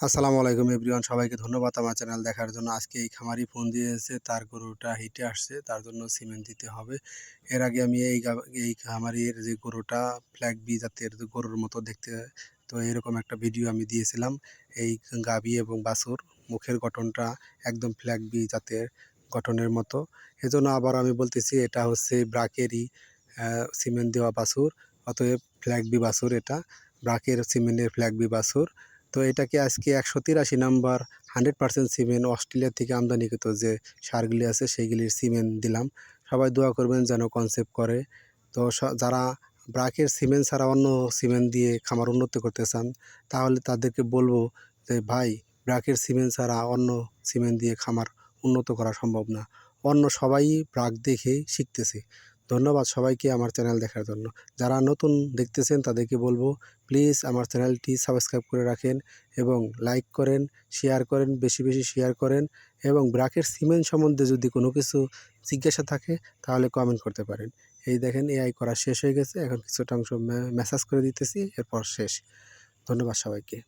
আসসালামু আলাইকুম এভরিওয়ান, সবাইকে ধন্যবাদ আমার চ্যানেল দেখার জন্য। আজকে এই খামারি ফোন দিয়েছে, তার গরুটা হিটে আসছে, তার জন্য সিমেন্ট দিতে হবে। এর আগে আমি এই এই খামারির যে গরুটা, ফ্ল্যাগ বি জাতের গরুর মতো দেখতে, তো এরকম একটা ভিডিও আমি দিয়েছিলাম। এই গাবি এবং বাছুর, মুখের গঠনটা একদম ফ্ল্যাগ বি জাতের গঠনের মতো। এজন্য আবার আমি বলতেছি, এটা হচ্ছে ব্রাকেরই সিমেন্ট দেওয়া বাসুর অতএব ফ্ল্যাগ বি বাসুর এটা। ব্রাকের সিমেন্টের ফ্ল্যাগ বি বাছুর। তো এটাকে আজকে একশো তিরাশি number hundred percent cement Australia থেকে আমদানিকৃত যে সারগুলি আছে সেইগুলির সিমেন্ট দিলাম। সবাই দোয়া করবেন যেন কনসেপ্ট করে। তো যারা ব্রাকের সিমেন্ট ছাড়া অন্য সিমেন্ট দিয়ে খামার উন্নত করতে চান, তাহলে তাদেরকে বলব যে, ভাই, ব্রাকের সিমেন্ট ছাড়া অন্য সিমেন্ট দিয়ে খামার উন্নত করা সম্ভব না। অন্য সবাই ব্রাক দেখে শিখতেছে। ধন্যবাদ সবাইকে আমার চ্যানেল দেখার জন্য। যারা নতুন দেখতেছেন তাদেরকে বলব প্লিজ আমার চ্যানেলটি সাবস্ক্রাইব করে রাখেন এবং লাইক করেন শেয়ার করেন, বেশি বেশি শেয়ার করেন এবং ব্রাকের সিমেন্ট সম্বন্ধে যদি কোনো কিছু জিজ্ঞাসা থাকে তাহলে কমেন্ট করতে পারেন। এই দেখেন এআই করা শেষ হয়ে গেছে, এখন কিছুটা অংশ মেসেজ করে দিতেছি, এরপর শেষ। ধন্যবাদ সবাইকে।